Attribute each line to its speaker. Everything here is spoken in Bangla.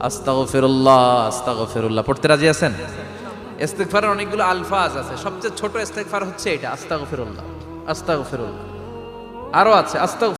Speaker 1: আস্তাগফিরুল্লাহ আস্তাগফিরুল্লাহ। পড়তে রাজি আছেন? ইস্তেকফারের অনেকগুলো আলফাজ আছে। সবচেয়ে ছোট ইস্তেকফার হচ্ছে এটা, আস্তাগফিরুল্লাহ আস্তাগফিরুল্লাহ। আরও আছে আস্তাগ